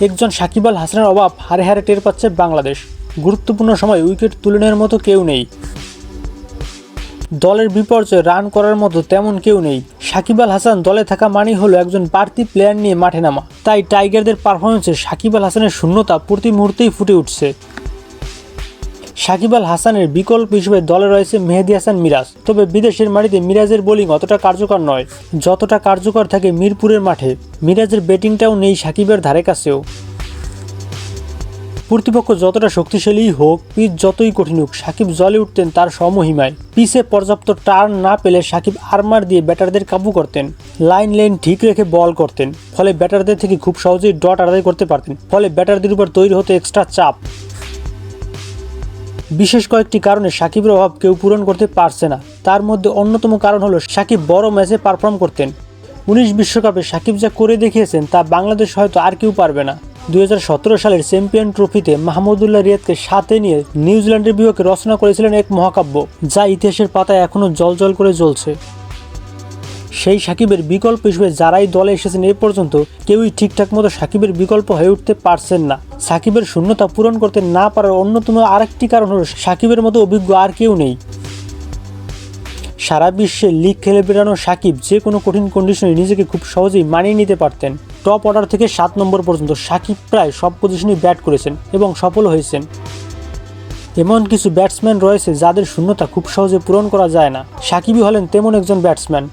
একজন সাকিব আল হাসানের অভাব হারে হারে টের পাচ্ছে বাংলাদেশ। গুরুত্বপূর্ণ সময় উইকেট তুলে নেওয়ার মতো কেউ নেই। দলের বিপর্যয়ে রান করার মতো তেমন কেউ নেই। সাকিব আল হাসান দলে থাকা মানেই হলো একজন বাড়তি প্লেয়ার নিয়ে মাঠে নামা। তাই টাইগারদের পারফরমেন্সে সাকিব আল হাসানের শূন্যতা প্রতি মুহূর্তেই ফুটে উঠছে। সাকিব আল হাসানের বিকল্প হিসেবে দলে রয়েছে মেহেদি হাসান মিরাজ। তবে বিদেশের মাটিতে মিরাজের বোলিং অতটা কার্যকর নয়, যতটা কার্যকর থাকে মিরপুরের মাঠে। মিরাজের ব্যাটিংটাও নেই সাকিবের ধারে কাছেও। প্রতিপক্ষ যতটা শক্তিশালী হোক, পিচ যতই কঠিন হোক, সাকিব জলে উঠতেন তার সমহিমায়। পিচে পর্যাপ্ত টার্ন না পেলে সাকিব আরমার দিয়ে ব্যাটারদের কাবু করতেন। লাইন লেন ঠিক রেখে বল করতেন, ফলে ব্যাটারদের থেকে খুব সহজেই ডট আদায় করতে পারতেন, ফলে ব্যাটারদের উপর তৈরি হতো এক্সট্রা চাপ। বিশেষ কয়েকটি কারণে সাকিবের অভাব কেউ পূরণ করতে পারছে না। তার মধ্যে অন্যতম কারণ হলো সাকিব বড় ম্যাচে পারফর্ম করতেন। উনিশ বিশ্বকাপে সাকিব যা করে দেখিয়েছেন তা বাংলাদেশ হয়তো আর কেউ পারবে না। দুই হাজার সতেরো সালের চ্যাম্পিয়ন ট্রফিতে মাহমুদুল্লাহ রিয়াদকে সাথে নিয়ে নিউজিল্যান্ডের বিপক্ষে রচনা করেছিলেন এক মহাকাব্য, যা ইতিহাসের পাতায় এখনও জল করে জ্বলছে। সেই সাকিবের বিকল্প হিসেবে যারাই দলে এসেছেন এ পর্যন্ত কেউই ঠিকঠাক মতো সাকিবের বিকল্প হয়ে উঠতে পারছেন না। সাকিবের শূন্যতা পূরণ করতে না পারার অন্যতম আরেকটি কারণ হলো সাকিবের মতো অভিজ্ঞ আর কেউ নেই। সারা বিশ্বে লিগ খেলে বেড়ানো সাকিব যে কোনো কঠিন কন্ডিশনে নিজেকে খুব সহজেই মানিয়ে নিতে পারতেন। টপ অর্ডার থেকে সাত নম্বর পর্যন্ত সাকিব প্রায় সব পজিশনেই ব্যাট করেছেন এবং সফল হয়েছেন। এমন কিছু ব্যাটসম্যান রয়েছে যাদের শূন্যতা খুব সহজে পূরণ করা যায় না। সাকিবই হলেন তেমন একজন ব্যাটসম্যান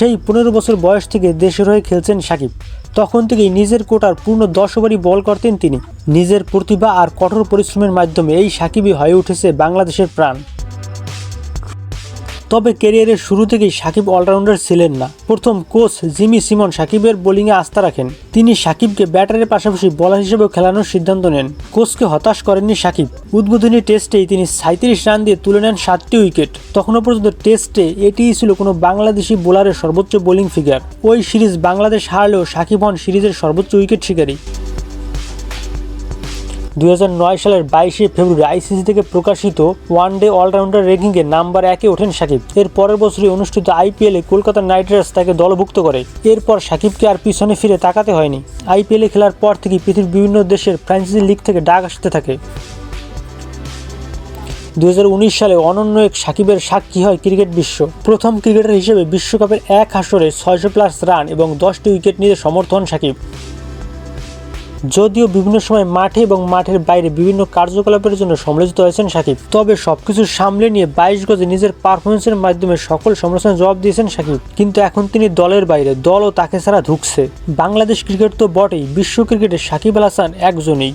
সেই পনেরো বছর বয়স থেকে দেশের হয়ে খেলছেন সাকিব। তখন থেকেই নিজের কোটার পূর্ণ দশ ওভারই বল করতেন তিনি। নিজের প্রতিভা আর কঠোর পরিশ্রমের মাধ্যমে এই সাকিবই হয়ে উঠেছে বাংলাদেশের প্রাণ। তবে ক্যারিয়ারের শুরু থেকেই সাকিব অলরাউন্ডার ছিলেন না। প্রথম কোচ জিমি সিমন সাকিবের বোলিংয়ে আস্থা রাখেন। তিনি সাকিবকে ব্যাটারের পাশাপাশি বলার হিসেবে খেলানোর সিদ্ধান্ত নেন। কোচকে হতাশ করেননি সাকিব। উদ্বোধনী টেস্টেই তিনি সাঁত্রিশ রান দিয়ে তুলে নেন সাতটি উইকেট। তখনও পর্যন্ত টেস্টে এটিই ছিল কোনো বাংলাদেশি বোলারের সর্বোচ্চ বোলিং ফিগার। ওই সিরিজ বাংলাদেশ হারলেও সাকিব হন সিরিজের সর্বোচ্চ উইকেট শিকারী। দুই হাজার নয় সালের বাইশে ফেব্রুয়ারি আইসিসি থেকে প্রকাশিত ওয়ান ডে অলরাউন্ডার র্যাঙ্কিংয়ে নাম্বার একে ওঠেন সাকিব। এর পরের বছরই অনুষ্ঠিত আইপিএলে কলকাতা নাইট রাইডার্স তাকে দলভুক্ত করে। এরপর সাকিবকে আর পিছনে ফিরে তাকাতে হয়নি। আইপিএলে খেলার পর থেকে পৃথিবীর বিভিন্ন দেশের ফ্র্যাঞ্চাইজি লিগ থেকে ডাক আসতে থাকে। দু হাজার উনিশ সালে অনন্য এক সাকিবের সাক্ষী হয় ক্রিকেট বিশ্ব। প্রথম ক্রিকেটার হিসেবে বিশ্বকাপের এক আসরে ছয়শো প্লাস রান এবং দশটি উইকেট নিয়ে সমর্থন সাকিব। যদিও বিভিন্ন সময় মাঠে এবং মাঠের বাইরে বিভিন্ন কার্যকলাপের জন্য সমালোচিত হয়েছেন সাকিব। তবে সবকিছু সামলে নিয়ে বাইশ গজে নিজের পারফরমেন্সের মাধ্যমে সকল সমালোচনার জবাব দিয়েছেন সাকিব। কিন্তু এখন তিনি দলের বাইরে, দলও তাকে ছাড়া ঢুকছে। বাংলাদেশ ক্রিকেট তো বটেই, বিশ্ব ক্রিকেটে সাকিব আল হাসান একজনই।